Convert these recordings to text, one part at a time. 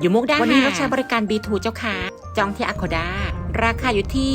อยู่มุกดาหารวันนี้เราใช้บริการ B2 เจ้าค่ะ จองที่อ c ค d a ราคาอยู่ที่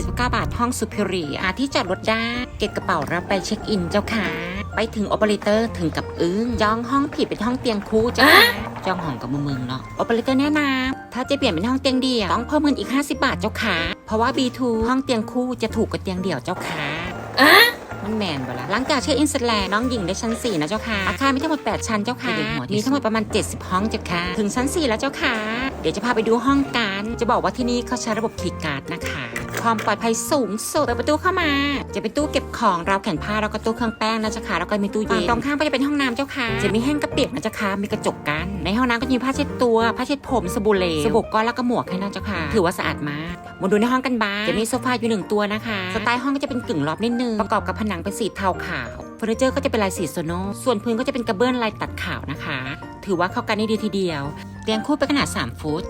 549 บาทห้องสุพิรีหาที่จอดรถได้ เก็บกระเป๋าแล้วไปเช็คอินเจ้าค่ะ ไปถึงโอเปอเรเตอร์ถึงกับอึ้งจองห้องผิดเป็นห้องเตียงคู่เจ้าค่ะจองห้องกับมือมึงเนาะโอเปอเรเตอร์แนะนำถ้าจะเปลี่ยนเป็นห้องเตียงเดี่ยวต้องเพิ่มเงินอีก 50 บาทเจ้าค่ะ เพราะว่า B2 ห้องเตียงคู่จะถูกกว่าเตียงเดี่ยวเจ้าค่ะ มันแมนบ่ละหลังจากเช็คอินเสร็จแล้วน้องหญิงได้ชั้น 4 นะเจ้าค่ะ อาคารมีทั้งหมด 8 ชั้นเจ้าค่ะมีทั้งหมดประมาณ 70 ห้องเจ้าค่ะ ถึงชั้น 4 แล้วเจ้าค่ะ เดี๋ยวจะพาไปดูห้องกันจะบอกว่าที่นี่เขาใช้ระบบคีย์การ์ดนะคะ ความปลอดภัยสูงสุดเปิดประตูเข้ามา จะเป็นตู้เก็บของราวแขนผ้าแล้วก็ตู้เครื่องแป้งนะเจ้าค่ะแล้วก็มีตู้เย็นตรงข้ามก็จะเป็นห้องน้ำเจ้าค่ะจะมีแห้งกระเปียกนะเจ้าค่ะมีกระจกกัน ในห้องน้ำก็จะมีผ้าเช็ดตัวผ้าเช็ดผมสบู่เหลวสบู่ก้อนแล้วก็หมวกให้นะเจ้าค่ะถือว่าสะอาดมากมาดูในห้องกันบ้างจะมีโซฟาอยู่หนึ่งตัวนะคะสไตล์ห้องก็จะเป็นกึ่งรอบนิดนึงประกอบกับผนังเป็นสีเทาขาวเฟอร์นิเจอร์ก็จะเป็นลายสีโซโนส่วนพื้นก็จะเป็นกระเบื้องลายตัดขาวนะคะ ถือว่าเข้ากันได้ดีทีเดียวเตียงคู่เป็นขนาด 3 ฟุต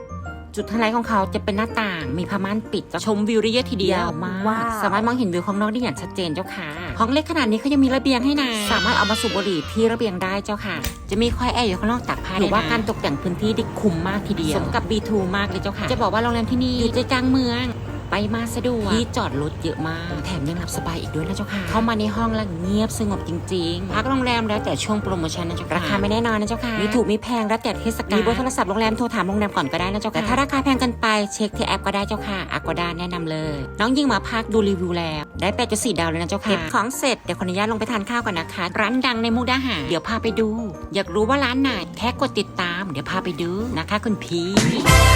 จุดไฮไลท์ของเขาจะเป็นหน้าต่าง มีผ้าม่านปิดจะชมวิวได้เยอะทีเดียวมากว้าวสามารถมองเห็นวิวข้างนอกได้อย่างชัดเจนเจ้าค่ะห้องเล็กขนาดนี้เขายังมีระเบียงให้นะสามารถเอามาสูบบุหรี่ที่ระเบียงได้เจ้าค่ะ จะมีคอยแอร์อยู่ข้างนอกตากผ้าถือว่าการตกแต่งพื้นที่ได้คุ้มมากทีเดียวสมกับ B2 มากเลยเจ้าค่ะ จะบอกว่าโรงแรมที่นี่อยู่ใจกลางเมือง ไปมาสะดวกที่จอดรถเยอะมาก แถมยังหลับสบายอีกด้วยนะเจ้าค่ะ เข้ามาในห้องแล้วเงียบสงบจริงๆ พักโรงแรมแล้วแต่ช่วงโปรโมชั่นนะเจ้าค่ะ ราคาไม่แน่นอนนะเจ้าค่ะ มีถูกมีแพงแล้วแต่เทศกาล มีเบอร์โทรศัพท์โรงแรมโทรถามโรงแรมก่อนก็ได้นะเจ้าค่ะ แต่ถ้าราคาแพงเกินไปเช็คที่แอปก็ได้เจ้าค่ะอ g ก d a แนะนำเลย น้องยิ่งมาพักดูรีวิวแล้ว ได้8.4ดาวเลยนะเจ้าค่ะ เก็บของเสร็จเดี๋ยวขออนุญาตลงไปทานข้าวก่อนนะคะ ร้านดังในมุกดาหารเดี๋ยวพาไปดู อยากรู้ว่าร้านไหนแค่กดติดตาม เดี๋ยวพาไปดูนะคะคุณพี่